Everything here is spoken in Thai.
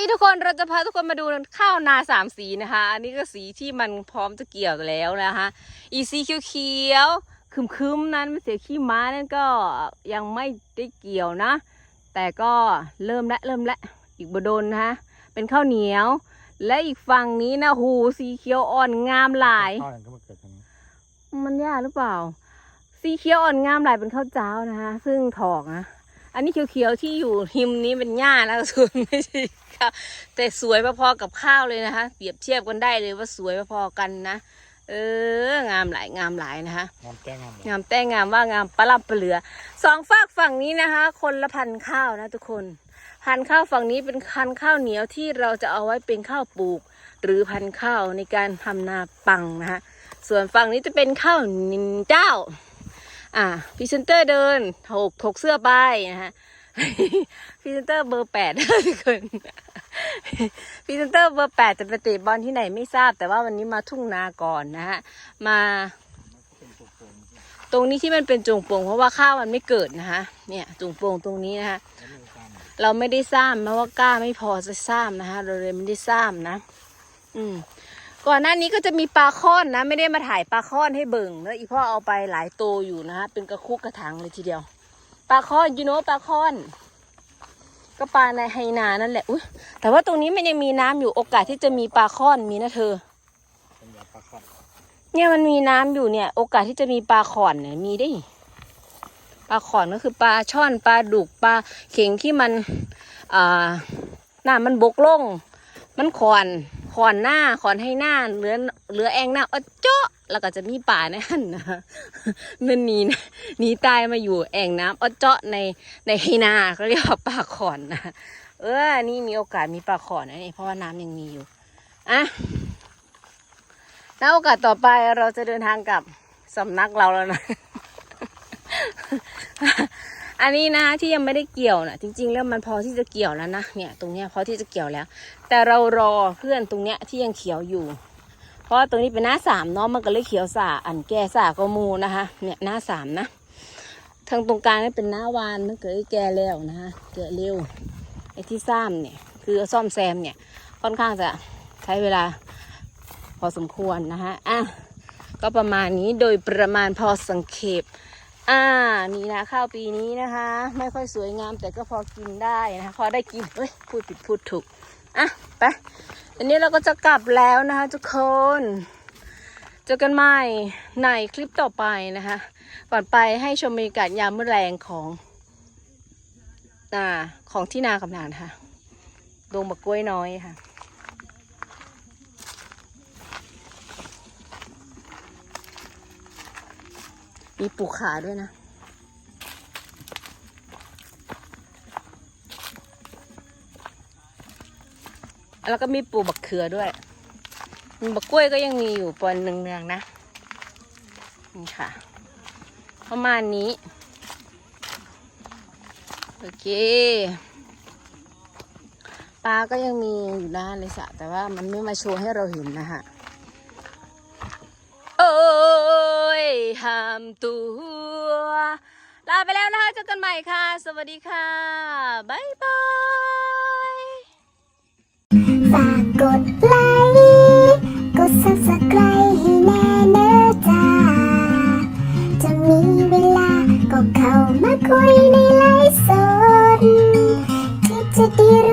นี้ทุกคนเราจะพาทุกคนมาดูข้าวนาสามสีนะคะ อันนี้ก็สีที่มันพร้อมจะเกี่ยวแล้วนะคะ อีสีเขียวๆคึมๆนั้นมันเสียขี้ม้านั่นก็ยังไม่ได้เกี่ยวนะ แต่ก็เริ่มและเริ่มและอีกบโดนนะคะเป็นข้าวเหนียว และอีกฝั่งนี้นะหูสีเขียวอ่อนงามหลายข้าวอย่างก็มาเกิดตรงนี้มันยากหรือเปล่า สีเขียวอ่อนงามหลายเป็นข้าวเจ้านะคะซึ่งถอกนะ อันนี้เขียวๆที่อยู่หิมนี้เป็นหญ้านะส่วนไม่ใช่ข้าวแต่สวยพอๆกับข้าวเลยนะคะ เปรียบเทียบกันได้เลยว่าสวยพอๆกันนะเอองามหลายงามหลายนะคะงามแก้งามเลยงามแต่งามว่างามปลาลับปลาเหลือสองฝากฝั่งนี้นะคะ คนละพันธุ์ข้าวนะทุกคนพันธุ์ข้าวฝั่งนี้เป็นพันธุ์ข้าวเหนียวที่เราจะเอาไว้เป็นข้าวปลูก หรือพันธุ์ข้าวในการทำนาปังนะคะส่วนฝั่งนี้จะเป็นข้าวนินเจ้า อ่าพรีเซนเตอร์เดินถกถกเสื้อไปนะฮะพรีเซนเตอร์เบอร์แปดทุกคนพรีเซนเตอร์เบอร์แปดจะไปเตะบอลที่ไหนไม่ทราบ แต่ว่าวันนี้มาทุ่งนาก่อนนะฮะมาตรงนี้ที่มันเป็นจุงโป่งเพราะว่าข้าวมันไม่เกิดนะคะเนี่ยจุงโป่งตรงนี้นะคะเราไม่ได้ซ้ำเพราะว่ากล้าไม่พอจะซ้ำนะคะเราเลยไม่ได้ซ้ำนะ อืม ก่อนหน้านี้ก็จะมีปลาค้อนนะ ไม่ได้มาถ่ายปลาค้อนให้เบิ่งแล้วอีพ่อเอาไปหลายตัวอยู่นะคะเป็นกระคุกกระถางเลยทีเดียว ปลาค้อนยูโนปลาค้อน ก็ปลาในไฮนานั่นแหละอุ้ยแต่ว่าตรงนี้มันยังมีน้ำอยู่โอกาสที่จะมีปลาค้อนมีนะเธอเนี่ยมันมีน้ำอยู่เนี่ย โอกาสที่จะมีปลาขอนเนี่ยมีได้ปลาขอนก็คือปลาช่อนปลาดุกปลาเข็งที่มันอ่าหน้ามันบกลงมันขอน ขอนหน้าขอนให้หน้าเหลือเหลือแองหน้าเอาเจาะแล้วก็จะมีป่าในหันนะมันหนีนะหนีตายมาอยู่แองน้ำเอาเจาะในในให้หน้าเขาเรียกว่าปลาขอนนะเออนี่มีโอกาสมีปลาขอนนะนี่เพราะว่าน้ำยังมีอยู่อะณโอกาสต่อไปเราจะเดินทางกับสำนักเราแล้วนะ อันนี้นะที่ยังไม่ได้เกี่ยวนะจริง ๆ แล้วมันพอที่จะเกี่ยวแล้วนะเนี่ย ตรงเนี้ยพอที่จะเกี่ยวแล้ว แต่เรารอเพื่อนตรงเนี้ยที่ยังเขียวอยู่ เพราะตรงนี้เป็นหน้าสามเนาะมันก็เลยเขียวสาอันแก่สาก็มูนะคะ เนี่ยหน้าสามนะทางตรงกลางนี่เป็นหน้าวานมันเกิดแก่แล้วนะคะแก่เร็วไอ้ที่ซ้ำเนี่ย คือซ่อมแซมเนี่ย ค่อนข้างจะใช้เวลาพอสมควรนะคะอะก็ประมาณนี้โดยประมาณพอสังเขป อ่า นี่นะข้าวปีนี้นะคะ ไม่ค่อยสวยงามแต่ก็พอกินได้นะพอได้กินเอ้ยพูดผิดพูดถูกอะไปอันนี้เราก็จะกลับแล้วนะคะทุกคนเจอกันใหม่ในคลิปต่อไปนะคะ ก่อนไปให้ชมบรรยากาศยามมื้อแรงของอ่าของที่นาคำนานค่ะดงบักกล้วยน้อยค่ะ มีปูขาด้วยนะ แล้วก็มีปูบักเขือด้วยมีบักกล้วยก็ยังมีอยู่ปอนหนึ่งเนืองนะ นี่ค่ะ ประมาณนี้ โอเคปลาก็ยังมีอยู่ด้านเลยสระแต่ว่ามันไม่มาโชว์ให้เราเห็นนะคะ ทำตัว ลาไปแล้วนะคะเจอกันใหม่ค่ะ สวัสดีค่ะ บ๊ายบาย ฝากกดไลค์ กด subscribe ให้แน่เนอจ้า จะมีเวลาก็เข้ามาคุยในไลฟ์สดที่จะดี